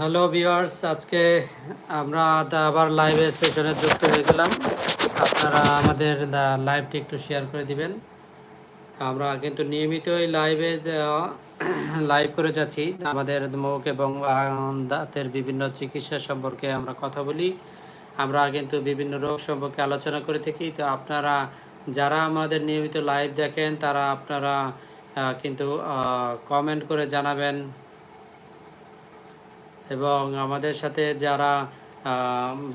Hello viewers, আজকে আমরা আবার লাইভে সেশনে যুক্ত হয়ে গেলাম। আপনারা আমাদের লাইভটি একটু শেয়ার করে দিবেন। আমরা কিন্তু নিয়মিতই লাইভে লাইভ করে যাচ্ছি। আমাদের মুখ এবং দাঁতের বিভিন্ন চিকিৎসা সম্পর্কে আমরা কথা বলি। আমরা কিন্তু বিভিন্ন রোগ সম্পর্কে আলোচনা করে থাকি। তো আপনারা যারা আমাদের নিয়মিত লাইভ দেখেন, তারা আপনারা কিন্তু কমেন্ট করে জানাবেন। এবং আমাদের সাথে যারা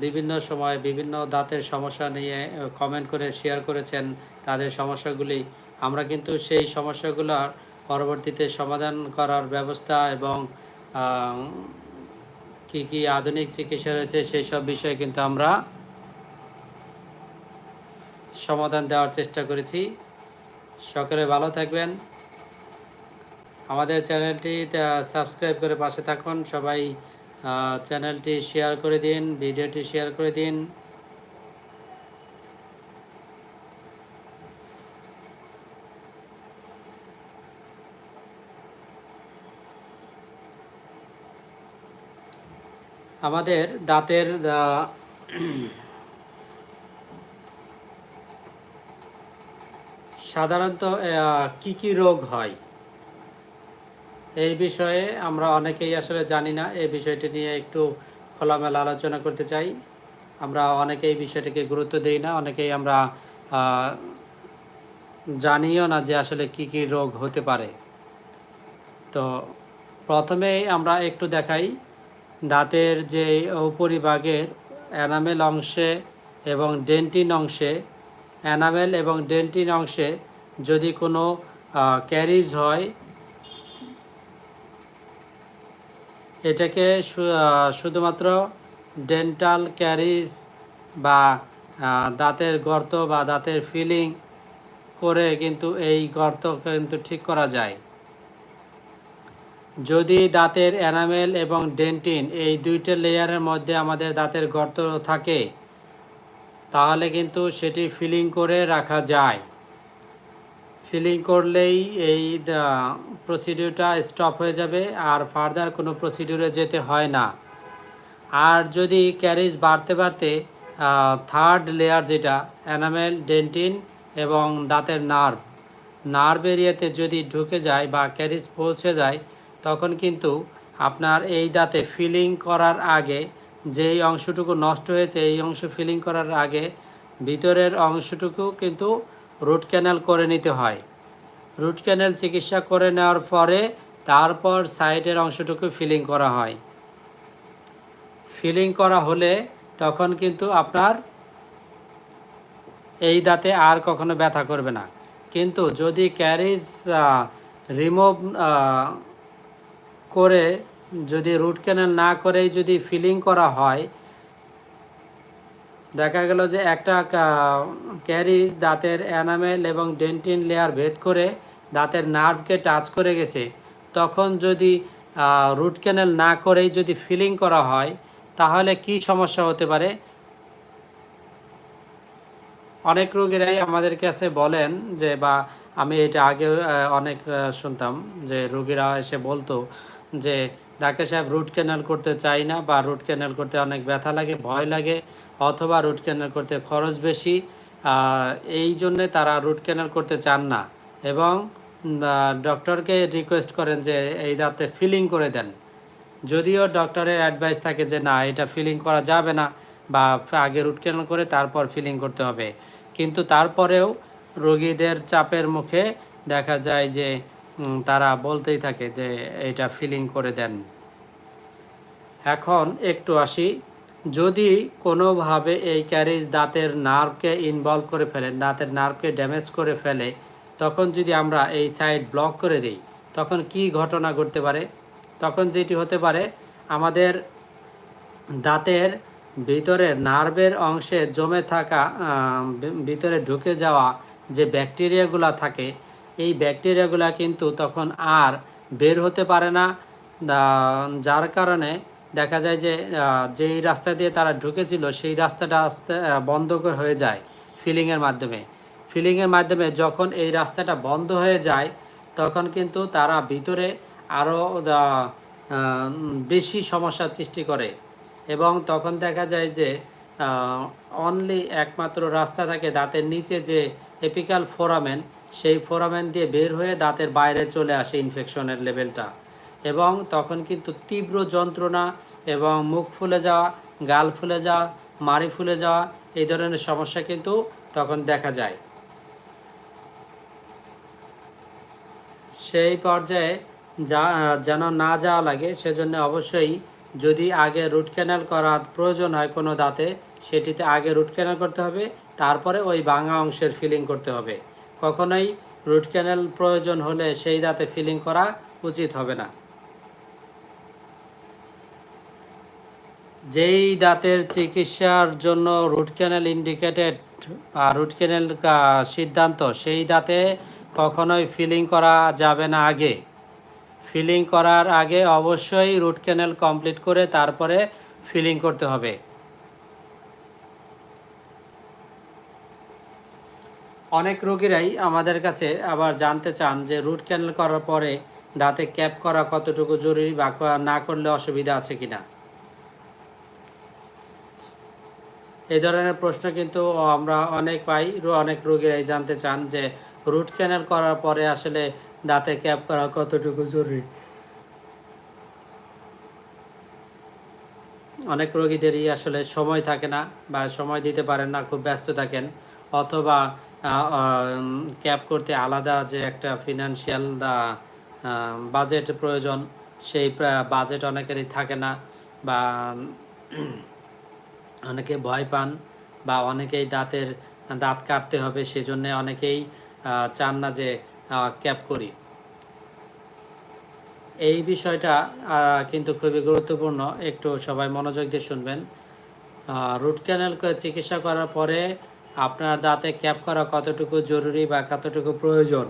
বিভিন্ন সময় বিভিন্ন দাঁতের সমস্যা নিয়ে কমেন্ট করে শেয়ার করেছেন তাদের সমস্যাগুলি, আমরা কিন্তু সেই সমস্যাগুলোর পরবর্তীতে সমাধান করার ব্যবস্থা এবং কি কি আধুনিক চিকিৎসা রয়েছে সেই সব বিষয়ে কিন্তু আমরা সমাধান দেওয়ার চেষ্টা করেছি। সকলে ভালো থাকবেন। আমাদের চ্যানেলটি সাবস্ক্রাইব করে পাশে থাকুন। সবাই চ্যানেলটি শেয়ার করে দিন, ভিডিওটি শেয়ার করে দিন। আমাদের দাঁতের সাধারণত কি কি রোগ হয়? এই বিষয়ে আমরা অনেকেই আসলে জানি না। এই বিষয়টি নিয়ে একটু খোলামেলা আলোচনা করতে চাই। আমরা অনেকেই বিষয়টিকে গুরুত্ব দেই না, অনেকেই আমরা জানিও না যে আসলে কি কি রোগ হতে পারে। তো প্রথমেই আমরা একটু দেখাই দাঁতের যে উপরিভাগের অ্যানামেল অংশে এবং ডেন্টিন অংশে। অ্যানামেল এবং ডেন্টিন অংশে যদি কোনো ক্যারিজ হয় এটাকে শুধুমাত্র ডেন্টাল ক্যারিজ বা দাঁতের গর্ত বা দাঁতের ফিলিং করে কিন্তু এই গর্ত কিন্তু ঠিক করা যায়। যদি দাঁতের এনামেল এবং ডেন্টিন এই দুইটা লেয়ারের মধ্যে আমাদের দাঁতের গর্ত থাকে, তাহলে কিন্তু সেটি ফিলিং করে রাখা যায়। ফিলিং করলেই এই প্রসিডিউরটা স্টপ হয়ে যাবে আর ফার্দার কোনো প্রসিডিউরে যেতে হয় না। আর যদি ক্যারিজ বাড়তে বাড়তে থার্ড লেয়ার যেটা অ্যানামেল ডেন্টিন এবং দাঁতের নার্ভ নার্ভ এরিয়াতে যদি ঢুকে যায় বা ক্যারিজ পৌঁছে যায়, তখন কিন্তু আপনার এই দাঁতে ফিলিং করার আগে যেই অংশটুকু নষ্ট হয়েছে, এই অংশ ফিলিং করার আগে ভিতরের অংশটুকু কিন্তু রুট ক্যানাল করে নিতে হয়। রুট ক্যানাল চিকিৎসা করে নেওয়ার পরে তারপর সাইডের অংশটুকু ফিলিং করা হয়। ফিলিং করা হলে তখন কিন্তু আপনার এই দাঁতে আর কখনো ব্যথা করবে না। কিন্তু যদি ক্যারিজ রিমুভ করে যদি রুট ক্যানাল না করেই যদি ফিলিং করা হয় দেখা গেল যে একটা ক্যারিজ দাঁতের অ্যানামেল এবং ডেন্টিন লেয়ার ভেদ করে দাঁতের নার্ভকে টাচ করে গেছে। তখন যদি রুট ক্যানেল না করেই যদি ফিলিং করা হয়, তাহলে কি সমস্যা হতে পারে? অনেক রোগীরাই আমাদের কাছে বলেন যে, বা আমি এটা আগে অনেক শুনতাম যে রোগীরা এসে বলতো যে, ডাক্তার সাহেব, রুট ক্যানেল করতে চাই না বা রুট ক্যানেল করতে অনেক ব্যথা লাগে, ভয় লাগে। অথবা রুট ক্যানেল করতে খরচ বেশি এই জন্যে তারা রুট ক্যানেল করতে চান না। এবং ডক্টরকে রিকোয়েস্ট করেন যে এই দাঁতে ফিলিং করে দেন। যদিও ডক্টরের অ্যাডভাইস থাকে যে, না, এটা ফিলিং করা যাবে না বা আগে রুট ক্যানেল করে তারপর ফিলিং করতে হবে। কিন্তু তারপরেও রোগীদের চাপের মুখে দেখা যায় যে তারা বলতেই থাকে যে, এটা ফিলিং করে দেন। এখন একটু আসি। যদি কোনোভাবে এই ক্যারিজ দাঁতের নার্ভকে ইনভলভ করে ফেলে, দাঁতের নার্ভকে ড্যামেজ করে ফেলে, তখন যদি আমরা এই সাইড ব্লক করে দিই, তখন কি ঘটনা ঘটতে পারে? তখন যেটি হতে পারে, আমাদের দাঁতের ভিতরে নার্ভের অংশে জমে থাকা ভিতরে ঢুকে যাওয়া যে ব্যাকটেরিয়াগুলো থাকে, এই ব্যাকটেরিয়াগুলো কিন্তু তখন আর বের হতে পারে না। যার কারণে দেখা যায় যে যেই রাস্তা দিয়ে তারা ঢুকেছিল, সেই রাস্তাটা আস্তে বন্ধ হয়ে যায় ফিলিংয়ের মাধ্যমে। ফিলিংয়ের মাধ্যমে যখন এই রাস্তাটা বন্ধ হয়ে যায়, তখন কিন্তু তারা ভিতরে আরও বেশি সমস্যার সৃষ্টি করে। এবং তখন দেখা যায় যে অনলি একমাত্র রাস্তা থাকে দাঁতের নিচে যে এপিক্যাল ফোরামেন সেই ফোরামেন দিয়ে বের হয়ে দাঁতের বাইরে চলে আসে ইনফেকশনের লেভেলটা এবং তখন কিন্তু তীব্র যন্ত্রণা এবং মুখ ফুলে যাওয়া, গাল ফুলে যাওয়া, মাড়ি ফুলে যাওয়া, এই ধরনের সমস্যা কিন্তু তখন দেখা যায়। সেই পর্যায়ে যা, যেন না যাওয়া লাগে, সেজন্য অবশ্যই যদি আগে রুট ক্যানাল করার প্রয়োজন হয় কোনো দাঁতে, সেটিতে আগে রুট ক্যানাল করতে হবে, তারপরে ওই ভাঙা অংশের ফিলিং করতে হবে। কখনোই রুট ক্যানাল প্রয়োজন হলে সেই দাঁতে ফিলিং করা উচিত হবে না। যেই দাঁতের চিকিৎসার জন্য root canal indicated root canal সিদ্ধান্ত, সেই দাঁতে কখনোই ফিলিং করা যাবে না আগে। ফিলিং করার আগে অবশ্যই রুট ক্যানেল কমপ্লিট করে তারপরে ফিলিং করতে হবে। অনেক রোগীরাই আমাদের কাছে আবার জানতে চান যে রুট ক্যানেল করার পরে দাঁতে ক্যাপ করা কতটুকু জরুরি বা না করলে অসুবিধা আছে কিনা। এই ধরনের প্রশ্ন কিন্তু আমরা অনেক পাই অনেক রোগীরাই জানতে চান যে রুট ক্যানেল করার পরে আসলে দাঁতে ক্যাপ করা কতটুকু জরুরি। অনেক রোগীদেরই আসলে সময় থাকে না বা সময় দিতে পারেন না, খুব ব্যস্ত থাকেন। অথবা ক্যাপ করতে আলাদা যে একটা ফিনান্সিয়াল বাজেট প্রয়োজন, সেই বাজেট অনেকেরই থাকে না বা অনেকে ভয় পান বা অনেকেই দাঁতের, দাঁত কাটতে হবে, সেজন্য অনেকেই চান না যে ক্যাপ করি। এই বিষয়টা কিন্তু খুবই গুরুত্বপূর্ণ। একটু সবাই মনোযোগ দিয়ে শুনবেন। রুট ক্যানেল চিকিৎসা করার পরে আপনার দাঁতে ক্যাপ করা কতটুকু জরুরি বা কতটুকু প্রয়োজন?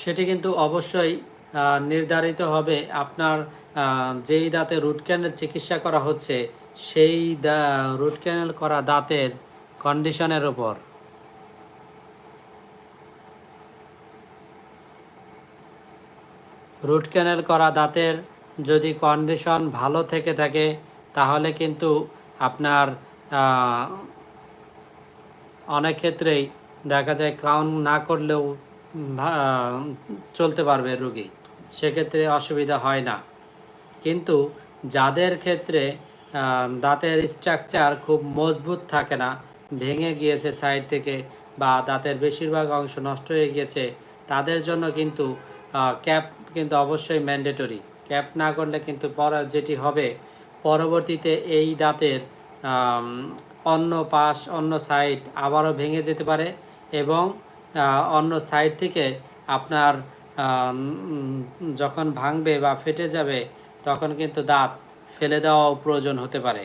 সেটি কিন্তু অবশ্যই নির্ধারিত হবে আপনার যেই দাঁতে রুট ক্যানেল চিকিৎসা করা হচ্ছে, সেই রুট ক্যানেল করা দাঁতের কন্ডিশনের ওপর রুট ক্যানেল করা দাঁতের যদি কন্ডিশন ভালো থেকে থাকে, তাহলে কিন্তু আপনার অনেক ক্ষেত্রেই দেখা যায় ক্রাউন না করলেও চলতে পারবে রুগী। সেক্ষেত্রে অসুবিধা হয় না। কিন্তু যাদের ক্ষেত্রে দাঁতের স্ট্রাকচার খুব মজবুত থাকে না, ভেঙে গিয়েছে সাইড থেকে বা দাঁতের বেশিরভাগ অংশ নষ্ট হয়ে গিয়েছে, তাদের জন্য কিন্তু ক্যাপ কিন্তু অবশ্যই ম্যান্ডেটরি ক্যাপ না করলে কিন্তু পর যেটি হবে, পরবর্তীতে এই দাঁতের অন্য পাশ, অন্য সাইড আবারও ভেঙে যেতে পারে এবং অন্য সাইড থেকে আপনার যখন ভাঙবে বা ফেটে যাবে, তখন কিন্তু দাঁত ফেলে দেওয়াও প্রয়োজন হতে পারে।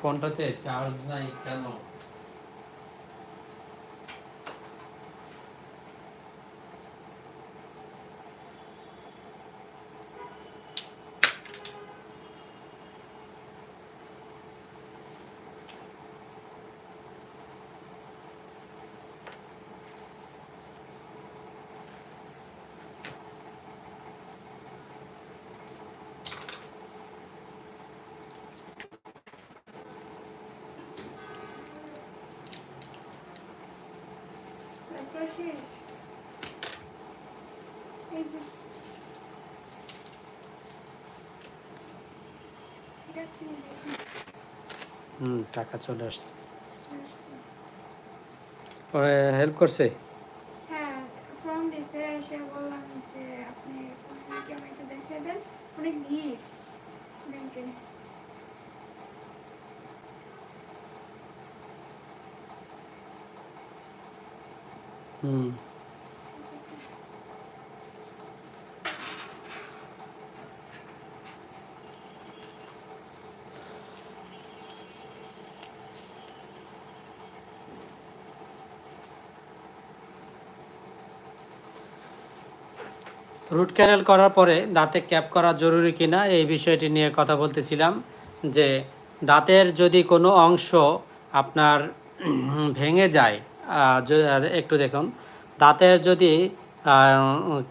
ফোনটাতে চার্জ নাই কেন? শেষ? এই যে। হুম টাকা চলে আসছে। হেল্প করছে হ্যাঁ ফর্ম দিছে এসে বললাম যে আপনি আপনাকে আমাকে দেখে দেন অনেক ভিড় ব্যাংকে হুম ঠিক আছে রুট ক্যানেল করার পরে দাঁতে ক্যাপ করা জরুরি কিনা এই বিষয়টি নিয়ে কথা বলতেছিলাম, যে দাঁতের যদি কোনো অংশ আপনার ভেঙে যায় একটু দেখুন, দাঁতের যদি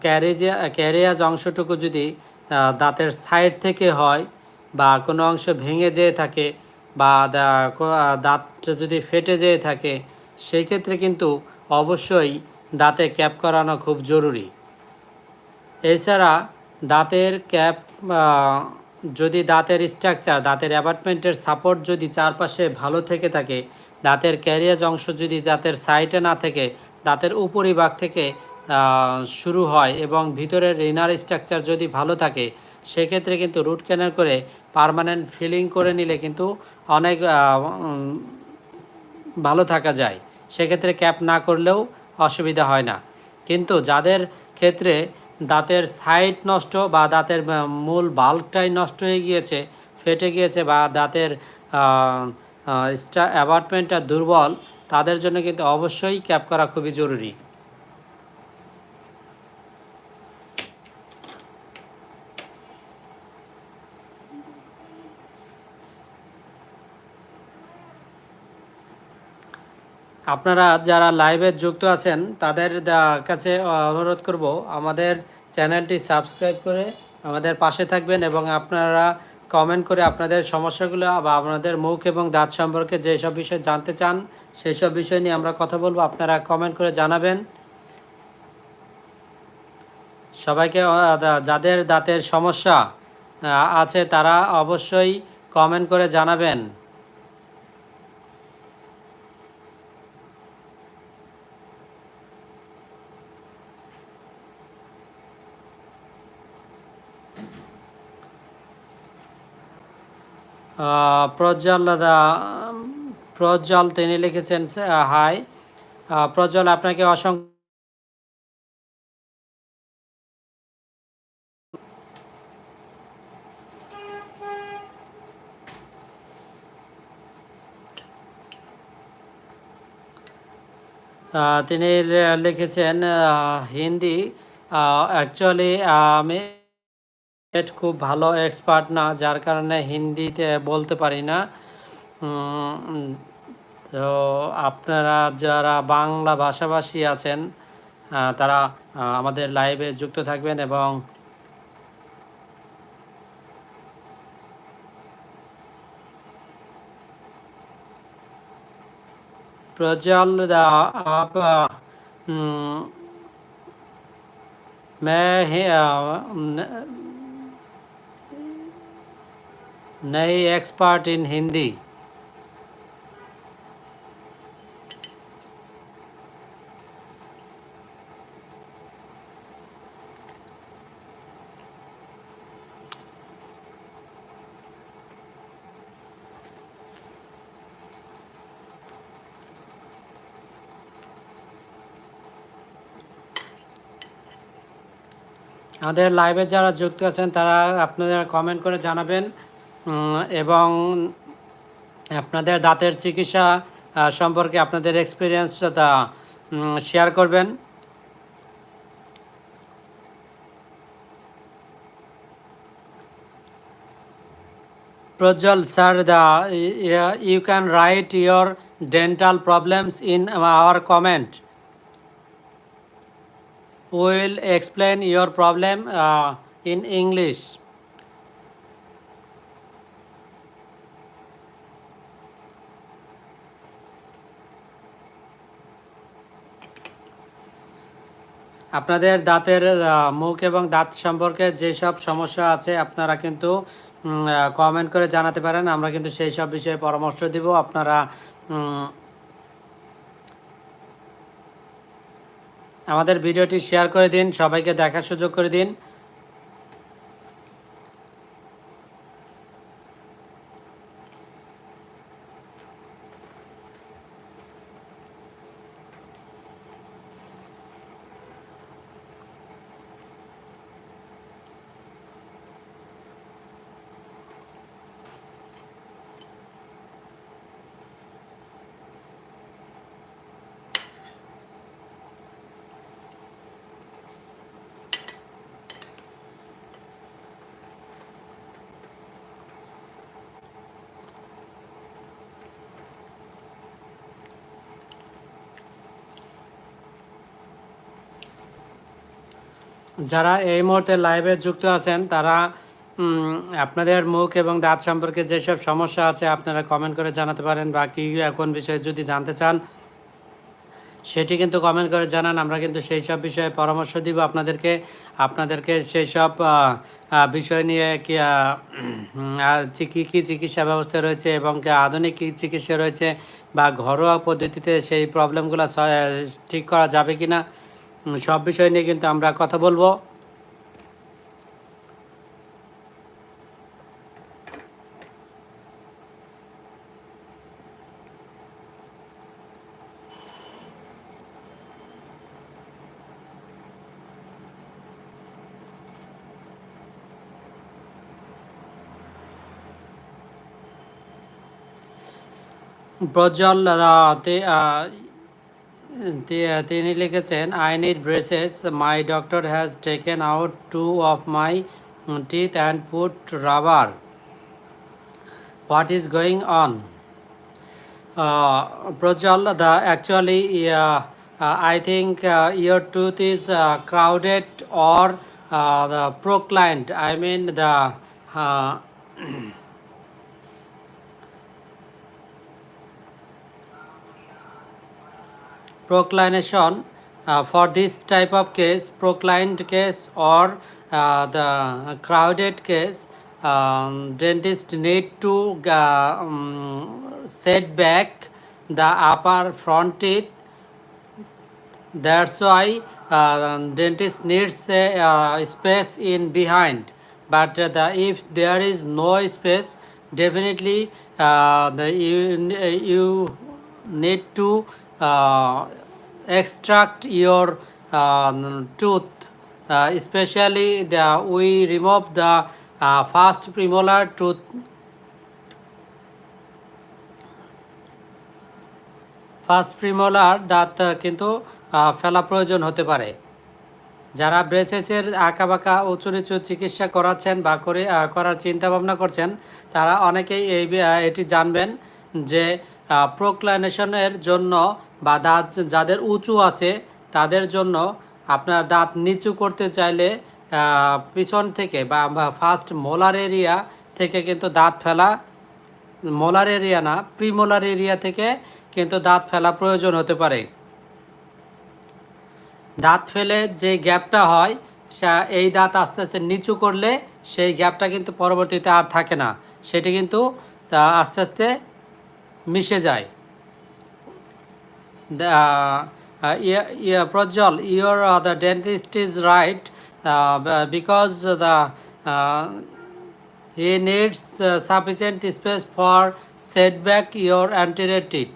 ক্যারেজিয়া ক্যারিয়াজ অংশটুকু যদি দাঁতের সাইড থেকে হয় বা কোনো অংশ ভেঙে যেয়ে থাকে বা দাঁতটা যদি ফেটে যেয়ে থাকে, সেই ক্ষেত্রে কিন্তু অবশ্যই দাঁতে ক্যাপ করানো খুব জরুরি। এছাড়া দাঁতের ক্যাপ যদি দাঁতের স্ট্রাকচার দাঁতের অ্যাপার্টমেন্টের সাপোর্ট যদি চারপাশে ভালো থেকে থাকে, দাঁতের ক্যারিয়াজ অংশ যদি দাঁতের সাইডে না থেকে, দাঁতের উপরিভাগ থেকে শুরু হয় এবং ভিতরের রিনার স্ট্রাকচার যদি ভালো থাকে, সেক্ষেত্রে কিন্তু রুট ক্যানাল করে পার্মানেন্ট ফিলিং করে নিলে কিন্তু অনেক ভালো থাকা যায়। সেক্ষেত্রে ক্যাপ না করলেও অসুবিধা হয় না। কিন্তু যাদের ক্ষেত্রে দাঁতের সাইড নষ্ট বা দাঁতের মূল বাল্কটাই নষ্ট হয়ে গিয়েছে, ফেটে গিয়েছে বা দাঁতের অ্যাপার্টমেন্টটা দুর্বল, তাদের জন্য কিন্তু অবশ্যই ক্যাপ করা খুবই জরুরি। আপনারা যারা লাইভে যুক্ত আছেন, তাদের কাছে অনুরোধ করব, আমাদের চ্যানেলটি সাবস্ক্রাইব করে আমাদের পাশে থাকবেন এবং আপনারা কমেন্ট করে আপনাদের সমস্যাগুলো বা আপনাদের মুখ এবং দাঁত সম্পর্কে যেসব বিষয় জানতে চান, সেই সব বিষয় নিয়ে আমরা কথা বলব, আপনারা কমেন্ট করে জানাবেন। সবাইকে যাদের দাঁতের সমস্যা আছে তারা অবশ্যই কমেন্ট করে জানাবেন। আহ, প্রজ্জ্বল তিনি লিখেছেন হাই প্রজ্জ্বল আপনাকে অসংখ্য তিনি লিখেছেন হিন্দি অ্যাকচুয়ালি আমি খুব ভালো এক্সপার্ট না, যার কারণে হিন্দিতে বলতে পারি না। তো আপনারা যারা বাংলা ভাষাভাষী আছেন তারা আমাদের লাইভে যুক্ত থাকবেন এবং প্রজল দা, আপ ही अ, न- नहीं एक्सपर्ट इन हिंदी আমাদের লাইভে যারা যুক্ত আছেন তারা আপনারা কমেন্ট করে জানাবেন উম, এবং আপনাদের দাঁতের চিকিৎসা সম্পর্কে আপনাদের এক্সপিরিয়েন্সটা শেয়ার করবেন you can write your dental problems in our comment. We will explain your problem uh, in English. আপনাদের দাঁতের মুখ এবং দাঁত সম্পর্কে যেসব সমস্যা আছে আপনারা কিন্তু কমেন্ট করে জানাতে পারেন। আমরা কিন্তু সেই সব বিষয়ে পরামর্শ দিব। আপনারা আমাদের ভিডিওটি শেয়ার করে দিন, সবাইকে দেখার সুযোগ করে দিন। যারা এই মুহূর্তে লাইভে যুক্ত আছেন, তারা আপনাদের মুখ এবং দাঁত সম্পর্কে যেসব সমস্যা আছে, আপনারা কমেন্ট করে জানাতে পারেন। বা কী কোন বিষয়ে যদি জানতে চান, সেটি কিন্তু কমেন্ট করে জানান। আমরা কিন্তু সেই সব বিষয়ে পরামর্শ দিব আপনাদেরকে। আপনাদেরকে সেই সব বিষয় নিয়ে কি কী কী চিকিৎসা ব্যবস্থা রয়েছে এবং আধুনিক কী চিকিৎসা রয়েছে বা ঘরোয়া পদ্ধতিতে সেই প্রবলেমগুলো ঠিক করা যাবে কি না সব বিষয় নিয়ে কিন্তু আমরা কথা বলব। প্রজ্জ্বল আহ, তে- আহ, তি- তিনি লিখেছেন I need braces my doctor has taken out two of my teeth and put rubber what is going on Prajjwal the actually uh, uh, I think uh, your tooth is uh, crowded or uh, the proclined I mean the uh, proclination uh, for this type of case proclined case or uh, the crowded case um, dentist need to uh, um, set back the upper front teeth that's why uh, dentist needs a uh, space in behind but uh, the, if there is no space definitely uh, the you, you need to uh, extract your um, tooth uh, especially the we remove the uh, first premolar tooth. First premolar দাঁত কিন্তু ফেলা প্রয়োজন হতে পারে। যারা ব্রেসেসের আঁকা বাঁকা উঁচু নিচু চিকিৎসা করাচ্ছেন বা করে করার চিন্তা ভাবনা করছেন তারা অনেকেই এই এটি জানবেন যে প্রোক্লাইনেশনের জন্য বা দাঁত যাদের উঁচু আছে তাদের জন্য আপনার দাঁত নিচু করতে চাইলে পিছন থেকে বা ফার্স্ট মোলার এরিয়া থেকে কিন্তু দাঁত ফেলা মোলার এরিয়া না প্রিমোলার এরিয়া থেকে কিন্তু দাঁত ফেলা প্রয়োজন হতে পারে। দাঁত ফেলে যে গ্যাপটা হয় এই দাঁত আস্তে আস্তে নিচু করলে সেই গ্যাপটা কিন্তু পরবর্তীতে আর থাকে না। সেটি কিন্তু আস্তে আস্তে মিশে যায় uh, uh, uh, right uh, b- because the uh, he needs uh, sufficient space for setback your anterior teeth.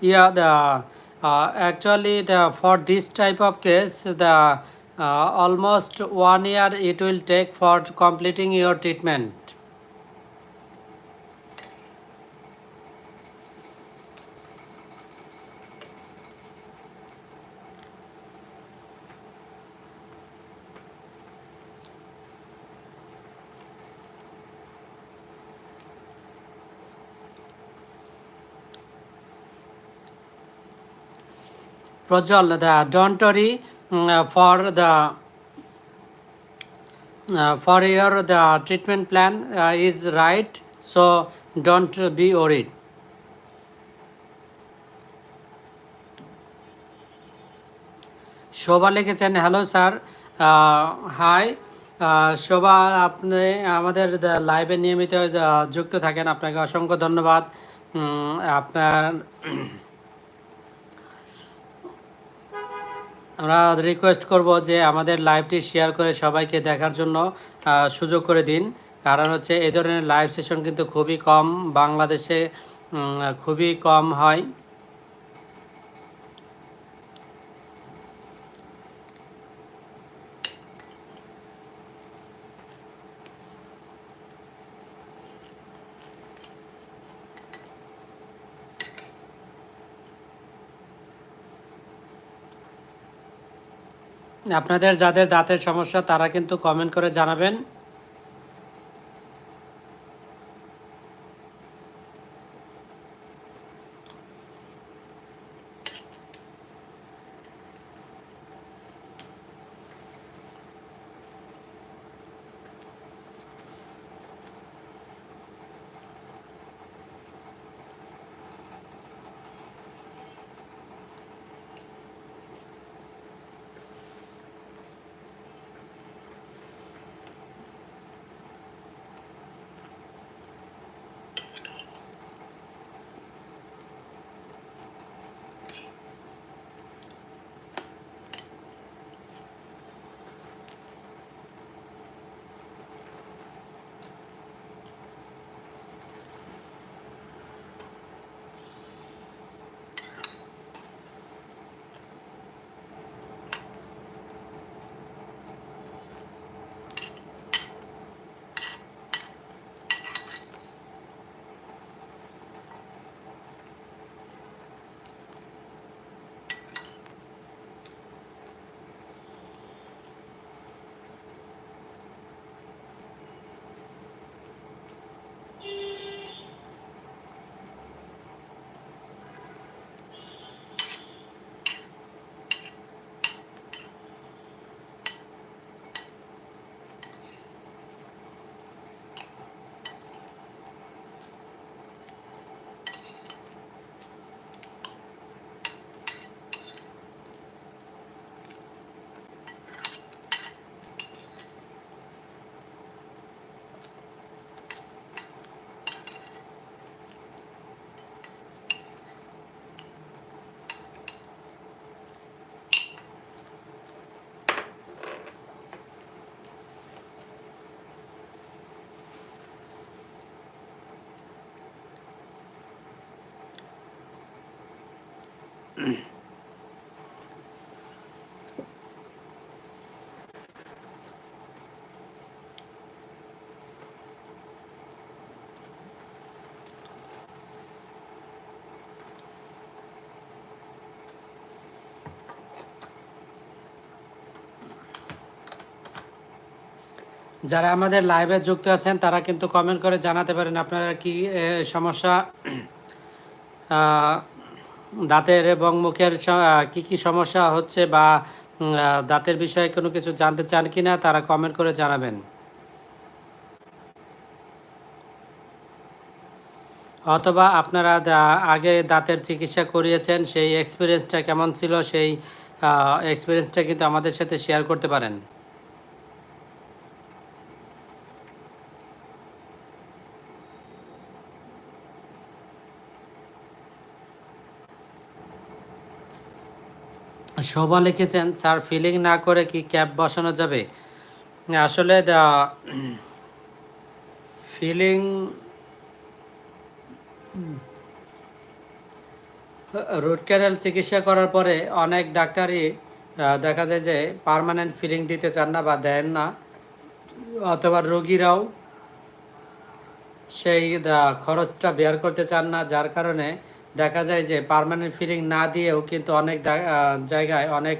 Yeah, the uh, actually the for this type of case the uh, almost one year it will take for completing your treatment. Prajjwal the ডন্টরি for the for year the treatment plan is right so don't be worried Shobha লিখেছেন hello sir high শোভা, আপনি আমাদের লাইভে নিয়মিত uh, যুক্ত থাকেন। আপনাকে অসংখ্য ধন্যবাদ। আপনার আমরা রিকোয়েস্ট করব যে আমাদের লাইভটি শেয়ার করে সবাইকে দেখার জন্য সুযোগ করে দিন। কারণ হচ্ছে এ ধরনের লাইভ সেশন কিন্তু খুবই কম, বাংলাদেশে খুবই কম হয়। আপনাদের যাদের দাঁতের সমস্যা তারা কিন্তু কমেন্ট করে জানাবেন। যারা আমাদের লাইভে যুক্ত আছেন, তারা কিন্তু কমেন্ট করে জানাতে পারেন আপনারা কি সমস্যা দাঁতের এবং মুখের কি কি সমস্যা হচ্ছে বা দাঁতের বিষয়ে কোনো কিছু জানতে চান কি না তারা কমেন্ট করে জানাবেন। অথবা আপনারা আগে দাঁতের চিকিৎসা করিয়েছেন, সেই এক্সপিরিয়েন্সটা কেমন ছিল, সেই এক্সপিরিয়েন্সটা কিন্তু আমাদের সাথে শেয়ার করতে পারেন। শোভা লিখেছেন, স্যার ফিলিং না করে কি ক্যাপ বসানো যাবে? আসলে ফিলিং রুট ক্যানাল চিকিৎসা করার পরে অনেক ডাক্তারই দেখা যায় যে পার্মানেন্ট ফিলিং দিতে চান না বা দেন না। অথবা রোগীরাও সেই খরচটা বেয়ার করতে চান না, যার কারণে দেখা যায় যে পারমানেন্ট ফিলিং না দিয়েও কিন্তু অনেক জায়গায় অনেক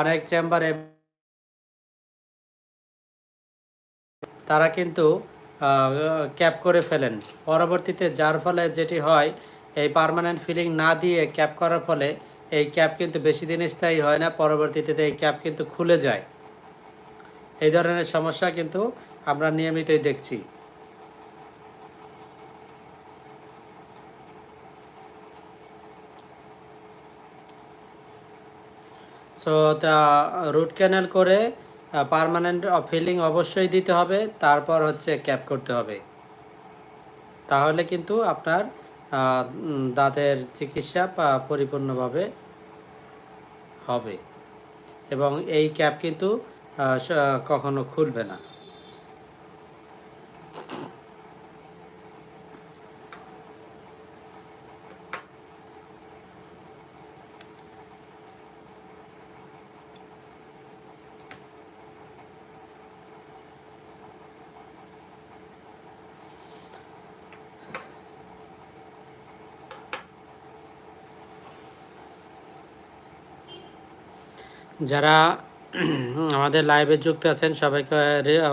অনেক চেম্বারে তারা কিন্তু ক্যাপ করে ফেলেন। পরবর্তীতে যার ফলে যেটি হয়, এই পার্মানেন্ট ফিলিং না দিয়ে ক্যাপ করার ফলে এই ক্যাপ কিন্তু বেশি দিন স্থায়ী হয় না, পরবর্তীতে এই ক্যাপ কিন্তু খুলে যায়। এই ধরনের সমস্যা কিন্তু আমরা নিয়মিতই দেখছি। সো তা রুট ক্যানেল করে পারমানেন্ট ফিলিং অবশ্যই দিতে হবে, তারপর হচ্ছে ক্যাপ করতে হবে। তাহলে কিন্তু আপনার দাঁতের চিকিৎসা পরিপূর্ণভাবে হবে। এবং এই ক্যাপ কিন্তু কখনো খুলবে না। যারা আমাদের লাইভে যুক্ত আছেন, সবাইকে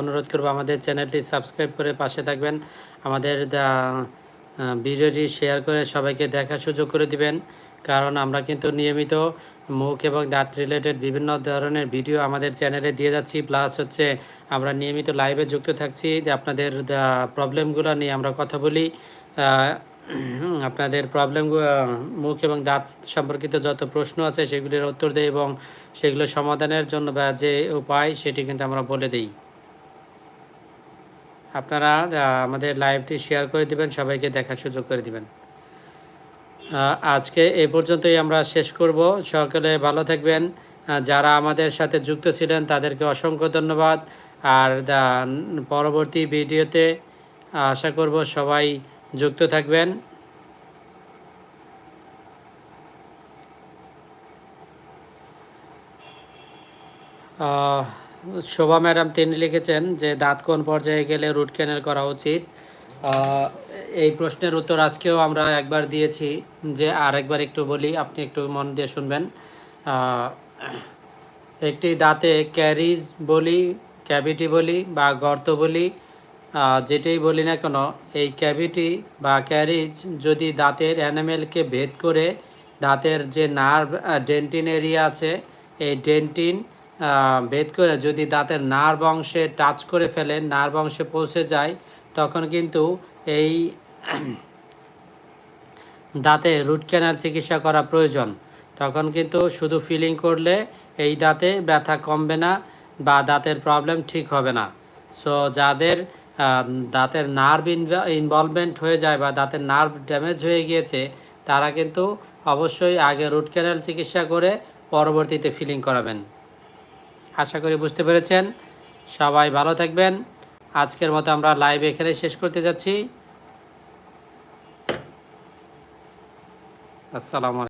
অনুরোধ করব আমাদের চ্যানেলটি সাবস্ক্রাইব করে পাশে থাকবেন। আমাদের ভিডিওটি শেয়ার করে সবাইকে দেখার সুযোগ করে দিবেন। কারণ আমরা কিন্তু নিয়মিত মুখ এবং দাঁত রিলেটেড বিভিন্ন ধরনের ভিডিও আমাদের চ্যানেলে দিয়ে যাচ্ছি। প্লাস হচ্ছে আমরা নিয়মিত লাইভে যুক্ত থাকছি। যে আপনাদের প্রবলেমগুলো নিয়ে আমরা কথা বলি। আপনাদের প্রবলেম মুখ এবং দাঁত সম্পর্কিত যত প্রশ্ন আছে সেগুলির উত্তর দেই এবং সেগুলো সমাধানের জন্য বা যে উপায় সেটি কিন্তু আমরা বলে দিই। আপনারা আমাদের লাইভটি শেয়ার করে দিবেন, সবাইকে দেখার সুযোগ করে দিবেন। আজকে এই পর্যন্তই আমরা শেষ করব। সকলে ভালো থাকবেন। যারা আমাদের সাথে যুক্ত ছিলেন, তাদেরকে অসংখ্য ধন্যবাদ। আর পরবর্তী ভিডিওতে আশা করব সবাই যুক্ত থাকবেন। শোভা ম্যাডাম, তিনি লিখেছেন যে দাঁত কোন পর্যায়ে গেলে রুট ক্যানেল করা উচিত। এই প্রশ্নের উত্তর আজকেও আমরা একবার দিয়েছি, যে আর একবার একটু বলি, আপনি একটু মন দিয়ে শুনবেন। একটি দাঁতে ক্যারিজ বলি, ক্যাভিটি বলি বা গর্ত বলি যেটাই বলি না কেন, এই ক্যাভিটি বা ক্যারিজ যদি দাঁতের অ্যানিমেলকে ভেদ করে, দাঁতের যে নার্ভ ডেন্টিন এরিয়া আছে, এই ডেন্টিন ভেদ করে যদি দাঁতের নার্ভ অংশে টাচ করে ফেলে নার্ভ অংশে পৌঁছে যায়, তখন কিন্তু এই দাঁতে রুট ক্যানাল চিকিৎসা করা প্রয়োজন। তখন কিন্তু শুধু ফিলিং করলে এই দাঁতে ব্যথা কমবে না বা দাঁতের প্রবলেম ঠিক হবে না। সো যাদের দাঁতের নার্ভ ইনভলভমেন্ট হয়ে যায় বা দাঁতের নার্ভ ড্যামেজ হয়ে গিয়েছে, তারা কিন্তু অবশ্যই আগে রুট ক্যানাল চিকিৎসা করে পরবর্তীতে ফিলিং করাবেন। আশা করি বুঝতে পেরেছেন। সবাই ভালো থাকবেন। আজকের মতো আমরা লাইভ এখানে শেষ করতে যাচ্ছি। আসসালামু